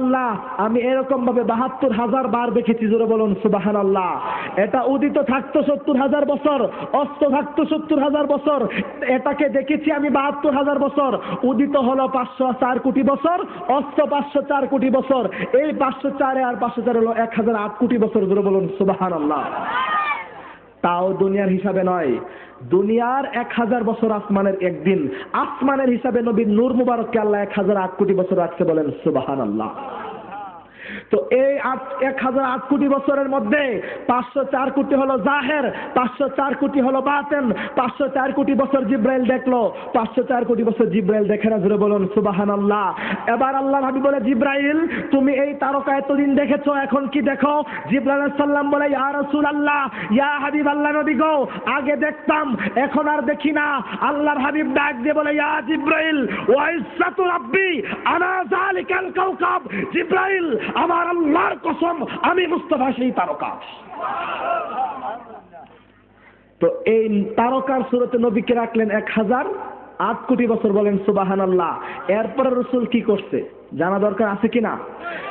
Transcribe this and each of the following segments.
আল্লাহ আমি এরকম ভাবে বাহাত্তর হাজার বার দেখেছি, জোরে বলুন সুবাহান আল্লাহ এটা উদিত থাকতো সত্তর হাজার বছর, অস্ত থাকতো সত্তর হাজার বছর, এটাকে দেখেছি আমি বাহাত্তর হাজার বছর। উদিত হলো পাঁচশো চার কোটি বছর, অস্ত পাঁচশো চার কোটি বছর। এই পাঁচশো চারে আর পাঁচশো চার হলো এক হাজার আট কোটি বছর, জোরে বলুন সুবাহান আল্লাহ তাও দুনিয়ার হিসাবে নয়। দুনিয়ার এক হাজার বছর আসমানের একদিন, আসমানের হিসাবে নবীর নূর মুবারককে আল্লাহ এক হাজার আট কোটি বছর রাখতে বলেন সুবাহান আল্লাহ তো এই এক হাজার আট কোটি বছরের মধ্যে পাঁচশো চার কোটি হলো জাহের, পাঁচশো চার কোটি হলো বাতেন, পাঁচশো চার কোটি বছর জিব্রাইল দেখল, পাঁচশো চার কোটি বছর জিব্রাইল দেখে না জুড়ে বলুন সুবাহান আল্লাহ এবার আল্লাহ ভাবি বলে, জিব্রাইল, তুমি এই তারকা এতদিন দেখেছ, এখন কি দেখো? জিব্রাইল সাল্লাম বলে, ইয়া রসুল আল্লাহ ইয়া হাবিব আল্লাহ নবী গো, আগে দেখতাম, এখন আর দেখি না। আল্লাহর হাবিব ডাক দিয়ে বলে, ইয়া জিব্রাইল ওয়াইসাতু রাব্বি, আনা যালিকাল কাওকাব জিব্রাইল আমার আল্লাহর কসম, আমি মুস্তফা সেই তারকা। তো এই তারকার সুরতে নবীকে রাখলেন এক হাজার আট কোটি বছর বলেন সুবাহান আল্লাহ এরপরে রসুল কি করছে? জানা দরকার আছে কিনা?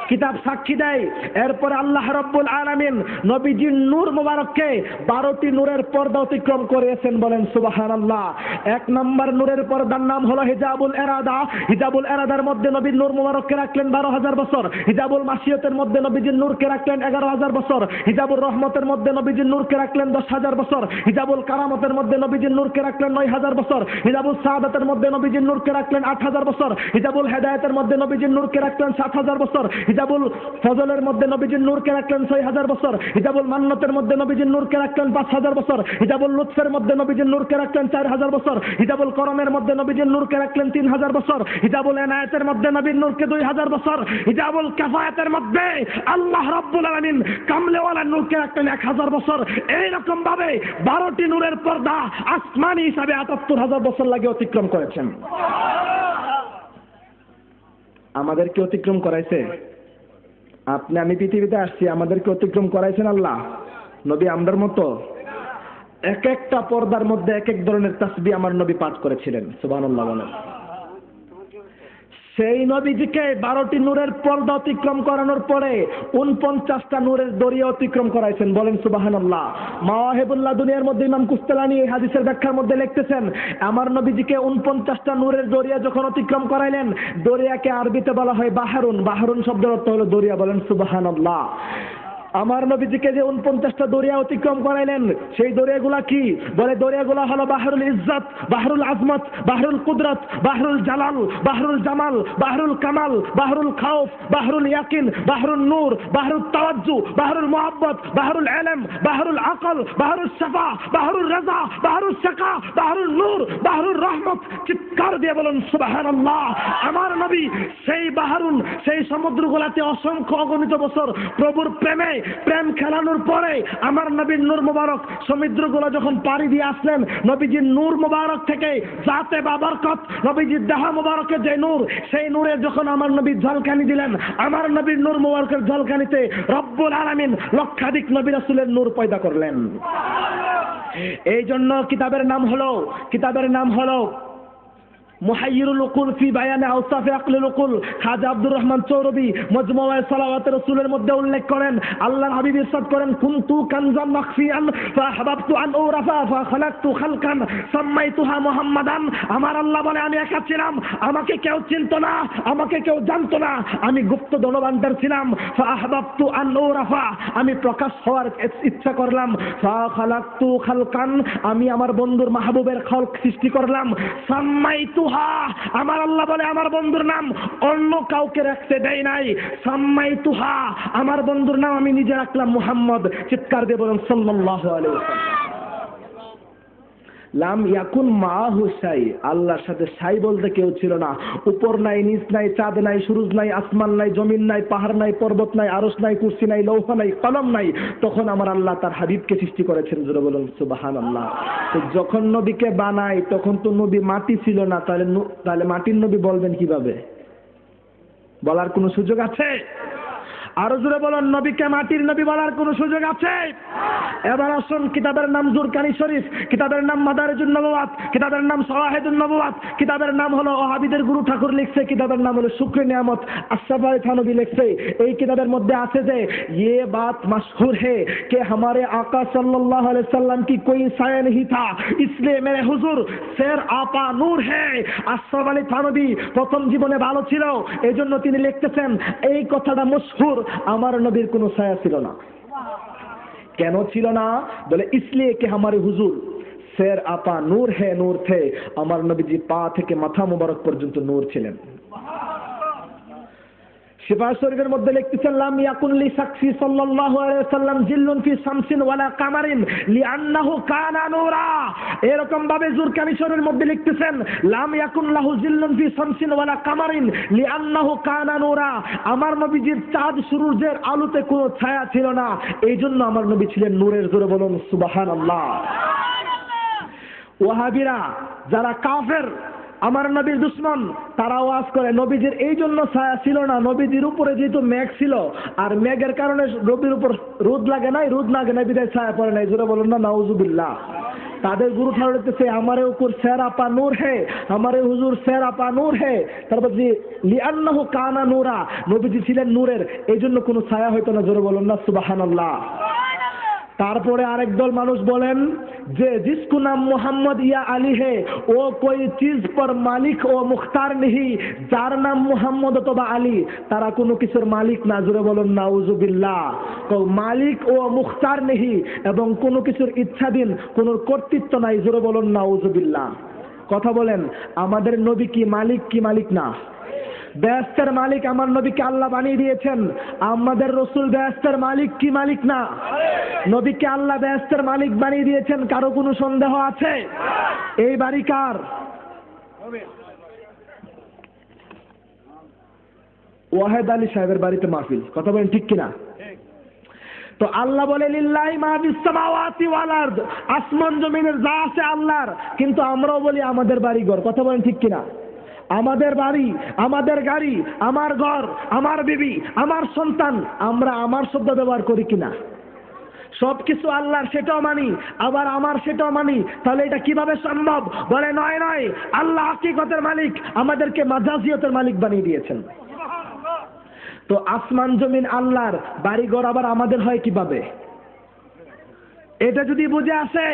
কিতাব সাক্ষী দেয়। এরপরে আল্লাহ রব্বুল আলামিন নবীজির নূর মুবারককে বারোটি নূরের পর্দা অতিক্রম করেছেন বলেন সুবাহান আল্লাহ এক নম্বর নূরের পর্দার নাম হলো হিজাবুল এরাদা। হিজাবুল এরাদার মধ্যে নবীর নূর মুবারককে রাখলেন বারো হাজার বছর। হিজাবুল মাসিয়তের মধ্যে নবীজির নূরকে রাখলেন এগারো হাজার বছর। হিজাবুল রহমতের মধ্যে নবীজির নূরকে রাখলেন দশ হাজার বছর। হিজাবুল কারামতের মধ্যে নবীজির নূরকে রাখলেন নয় হাজার বছর। হিজাবুল সাহাদাতের মধ্যে নবীজির নূরকে রাখলেন আট হাজার বছর। হিজাবুল হেদায়তের মধ্যে নবীজির নূরকে রাখলেন সাত হাজার বছর। হিজাবুল ফজলের মধ্যে নবীজির নূরকে রাখলেন ছয় হাজার বছর। হিজাবুল মান্নতের মধ্যে নবীজির নূরকে রাখলেন পাঁচ হাজার বছর। হিজাবুল লুৎফের মধ্যে নবীজির নূরকে রাখলেন চার হাজার বছর। হিজাবুল করমের মধ্যে নবীজির নূরকে রাখলেন তিন হাজার বছর। হিজাবুল এনায়েতের মধ্যে নবীর নূরকে দুই হাজার বছর। হিজাবুল কাফায়াতের মধ্যে আল্লাহ রব্বুল আলামিন কামলেওয়ালার নূরকে রাখলেন এক হাজার বছর। এইরকম ভাবে বারোটি নূরের পর্দা আসমানি হিসাবে আটাত্তর হাজার বছর লাগে অতিক্রম করেছেন। আমাদেরকে অতিক্রম করাইছে। আপনি, আমি পৃথিবীতে আসছি, আমাদেরকে অতিক্রম করাইছেন আল্লাহ, নবী আমরার মতো। এক একটা পর্দার মধ্যে এক এক ধরনের তাসবি আমার নবী পাঠ করেছিলেন সুবাহ বলেন। সেই নবীজিকে বারোটি নূরের পর্দা অতিক্রম করানোর পরে উনপঞ্চাশটা নূরের দরিয়া অতিক্রম করাইছেন। বলেন সুবাহান মাহেবুল্লাহ দুনিয়ার মধ্যে ইমাম কুস্তালানি এই হাদিসের ব্যাখ্যার মধ্যে লিখতেছেন, আমার নবীজিকে উনপঞ্চাশটা নূরের দরিয়া যখন অতিক্রম করাইলেন দরিয়াকে আরবিতে বলা হয় বাহারুন। বাহারুন শব্দের অর্থ হলো দরিয়া বলেন সুবাহান আল্লাহ আমার নবীজিকে যে উনপঞ্চাশটা দরিয়া অতিক্রম করাইলেন, সেই দরিয়াগুলা কি? বলে দরিয়াগুলা হলো বাহরুল ইজ্জত, বাহরুল আজমত, বাহরুল কুদরত, বাহরুল জালাল, বাহরুল জামাল, বাহরুল কামাল, বাহরুল খাউফ, বাহরুল ইয়াকিন, বাহরুল নূর, বাহরুল তাওয়াজ্জু, বাহরুল মোহাব্বত, বাহরুল এলেম বাহরুল আকল, বাহরুল শাফা, বাহরুল রাজা, বাহরুল শাকা, বাহরুল নূর, বাহরুল রহমত। চিৎকার দিয়ে বলুন, সুবহানাল্লাহ। আমার নবী সেই বাহারুন সেই সমুদ্রগুলাতে অসংখ্য অগণিত বছর প্রভুর প্রেমে প্রেম খেলানোর পরে আমার নবীর নূর মুবারক সমুদ্রগুলো যখন পাড়ি দিয়ে আসলেন নবীজির নূর মুবারক থেকে যাতে বাবরকত নবীজির দেহ মুবারকের যে নূর সেই নূরে যখন আমার নবীর ঝলকানি দিলেন আমার নবীর নূর মুবারকের ঝলকানিতে রব্বুল আলামিন লক্ষাধিক নবী রাসূলের নূর পয়দা করলেন। এই জন্য কিতাবের নাম হলো কিতাবের নাম হলো মুহাইয়িরুল উকুল ফি বায়ানে আওসাফে আকলিল উকুল। খাজা আব্দুর রহমান চৌরবি মজমুআ সালাওয়াত রাসূলের মধ্যে উল্লেখ করেন, আল্লাহর হাবিব ইরশাদ করেন, কুনতু কানজাম মাখফিয়ান ফাহাবাবতু আন উরাফা ফাখালাকতু খালকান সাম্মাইতুহা মুহাম্মাদান। আমার আল্লাহ বলে, আমি একা ছিলাম, আমাকে কেউ চিনতো না, আমাকে কেউ জানতো না। আমি গুপ্ত ধনভাণ্ডার ছিলাম। ফাহাবাবতু আন উরাফা আমি প্রকাশ হওয়ার ইচ্ছা করলাম। ফাখালাকতু খালকান, আমি আমার বন্ধুর মাহবুবের খলক সৃষ্টি করলাম। সাম্মাইতুহা আমার আল্লাহ বলে, আমার বন্ধুর নাম অন্য কাউকে রাখতে দেয় নাই। সাম্মাই তুহা আমার বন্ধুর নাম আমি নিজে রাখলাম মুহাম্মদ, চিৎকার দিয়ে বলেন সাল্লাল্লাহু আলাইহি লাম ইয়াকুন মা হুসাই আল্লাহর সাথে সাই বলতে কেউ ছিল না। উপর নাই, নিচ নাই, চাঁদ নাই, সুরুজ নাই, আসমান নাই, জমিন নাই, পাহাড় নাই, পর্বত নাই আরস নাই, কুর্সি নাই, লৌহ নাই, কলম নাই। তখন আমার আল্লাহ তার হাবিবকে সৃষ্টি করেছেন, জোরে বলুন সুবাহান আল্লাহ তো যখন নবীকে বানাই তখন তো নবী মাটি ছিল না, তাহলে তাহলে মাটির নবী বলবেন কীভাবে? বলার কোনো সুযোগ আছে? আরো জোরে বলুন নবীকে মাটির নবী বলার কোনো সুযোগ আছে এবার আসুন কিতাবের নাম জুরকানি শরীফ কিতাবের নাম মাদারেজুন নবুয়াত কিতাবের নাম সওয়াহিদুন নবুয়াত কিতাবের নাম হলো ওহাবিদের গুরু ঠাকুর লিখছে কিতাবের নাম হলো শুক্র নিয়ামত আশরাফ আলী থানবী লিখছে এই কিতাবের মধ্যে আছে যে ये बात मशहूर है कि हमारे आका सल्लल्लाहु अलैहि वसल्लम की कोई साया नहीं था इसलिए मेरे हुजूर शेर আপা নূর হে আশরাফ আলী থানবী প্রথম জীবনে ভালো ছিল এই জন্য তিনি লিখতেছেন এই কথাটা মশহুর আমার নবীর কোনো ছায়া ছিল না। কেন ছিল না? বলে, ইসলিয়ে কে আমার হুজুর? স্যার আপা নূর হে, নূর থে। আমার নবীজি পা থেকে মাথা মুবারক পর্যন্ত নূর ছিলেন। শিফা শরীফের মধ্যে লিখতেছেন লাম ইয়াকুন লি সাকসি সাল্লাল্লাহু আলাইহি ওয়াসাল্লাম জিল্লুন ফি শামসিন ওয়ালা কামারিন লিআন্নাহু কানা নূরা। এরকম ভাবে জুরকানি শরীফের মধ্যে লিখতেছেন লাম ইয়াকুন লাহু জিল্লুন ফি শামসিন ওয়ালা কামারিন লিআন্নাহু কানা নূরা। আমার নবীজির চাঁদ সূর্যের আলোতে কোনো ছায়া ছিল না এই জন্য আমার নবী ছিলেন নূরের জোরে বলুন সুবহানাল্লাহ। ওয়াহাবিরা যারা কাফের আমার নবীর দুশ্মন, তারা ওয়াজ করে, নবীজির এই জন্য ছায়া ছিল না, নবীজির উপরে যেহেতু মেঘ ছিল, আর মেঘের কারণে নবীর উপর রোদ লাগে নাই, রোদ লাগে নাই বিদায় ছায়া পড়ে নাই, জোরে বলুন না, নাউজুবিল্লাহ। তাদের গুরু ঠাকুরতেছে আমারে উপর স্যার আপা নূর হে, আমারে হুজুর স্যার আপা নূর হে। তারপর যে লিআন্নাহু কানা নূরা। নবীজি ছিলেন নূরের এই জন্য কোনো ছায়া হইতো না, জোরে বলুন না, সুবহানাল্লাহ। তারপরে আরেক দল মানুষ বলেন যে, জিসকু নাম মোহাম্মদ ইয়া আলী হে, ও কই চিজ পর মালিক, ও মুখতার নেহি, যার নাম মোহাম্মদ অথবা আলী, তারা কোনো কিছুর মালিক না। জুড়ে বলেন, নাউজুবিল্লাহ। মালিক ও মুখতার নেহি এবং কোনো কিছুর ইচ্ছাধীন, কোন কর্তৃত্ব নাই। জুড়ে বলেন, নাউজুবিল্লাহ। কথা বলেন, আমাদের নবী কি মালিক কি মালিক না? ব্যস্তের মালিক আমার নবীকে আল্লাহ বানিয়ে দিয়েছেন। আমাদের রসুল ব্যস্তের মালিক কি মালিক না? নবীকে আল্লাহ ব্যস্তের মালিক বানিয়ে দিয়েছেন, কারও কোনো সন্দেহ আছে? এই বাড়ি কার? ওয়াহেদ আলী সাহেবের বাড়িতে মাহফিল, কথা বলেন ঠিক কিনা? তো আল্লাহ বলে, লিল্লাহি মা ফিস সামাওয়াতি ওয়াল আরদ। আসমান জমিনের যা আছে আল্লাহর, কিন্তু আমরাও বলি আমাদের বাড়ি ঘর, কথা বলেন ঠিক কিনা? আমাদের বাড়ি, আমাদের গাড়ি, আমার ঘর, আমার বিবি, আমার সন্তান, আমরা আমার শব্দ ব্যবহার করি কিনা? সব কিছু আল্লাহর, সেটাও মানি, আবার আমার সেটাও মানি, তাহলে এটা কীভাবে সম্ভব? বলে, নয় নয়, আল্লাহ হাকিকতের মালিক, আমাদেরকে মাজাজিয়তের মালিক বানিয়ে দিয়েছেন। তো আসমান জমিন আল্লাহর, বাড়িঘর আবার আমাদের হয় কীভাবে? এটা যদি বুঝে আসে,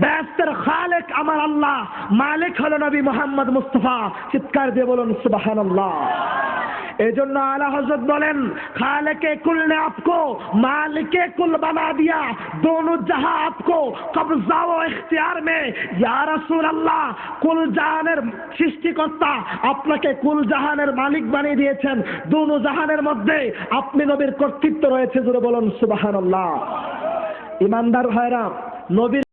ব্যস্তের খালেক আমার আল্লাহ। মালিক হলো নবী মোহাম্মদ মুস্তফা। চিৎকার দিয়ে বলুন সুবাহান আল্লাহ এই জন্য আলা হজরত বলেন, খালেকে কুল নে আপকো, মালিকে কুল বানা দিয়া, দোনো জাহা আপকো কবজাও ও ইখতিয়ার মে। ইয়া রাসূল আল্লাহ কুল জাহানের সৃষ্টিকর্তা আপনাকে কুল জাহানের মালিক বানিয়ে দিয়েছেন। দোনো জাহানের মধ্যে আপনি নবীর কর্তৃত্ব রয়েছে জুড়ে বলুন সুবাহান আল্লাহ ইমানদার ভাইরা নবীর